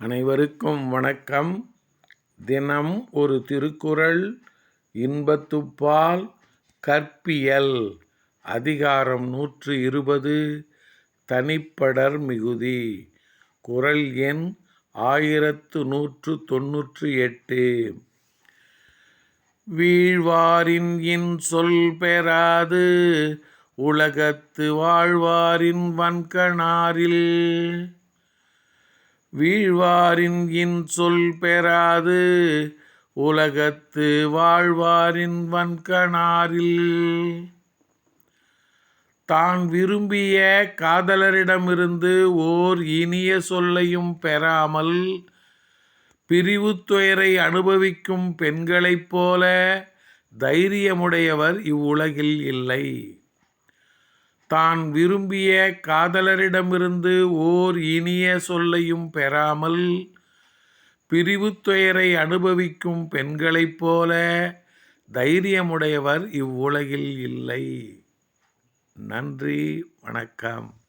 அனைவருக்கும் வணக்கம். தினம் ஒரு திருக்குறள் இன்பத்துப்பால் கற்பியல் அதிகாரம் நூற்று இருபது தனிப்படர் மிகுதி. குரல் எண் ஆயிரத்து நூற்று தொன்னூற்று எட்டு. வீழ்வாரின் இன் சொல் பெறாது உலகத்து வாழ்வாரின் வன்கணாரில். வீழ்வாரின் இன் சொல் பெறாது. உலகத்து வாழ்வாரின் வன்கணாரில். தான் விரும்பிய காதலரிடமிருந்து ஓர் இனிய சொல்லையும் பெறாமல் பிரிவு துயரை அனுபவிக்கும் பெண்களைப் போல தைரியமுடையவர் இவ்வுலகில் இல்லை. தான் விரும்பிய காதலரிடமிருந்து ஓர் இனிய சொல்லையும் பெறாமல் பிரிவுத்துயரை அனுபவிக்கும் பெண்களைப் போல தைரியமுடையவர் இவ்வுலகில் இல்லை. நன்றி வணக்கம்.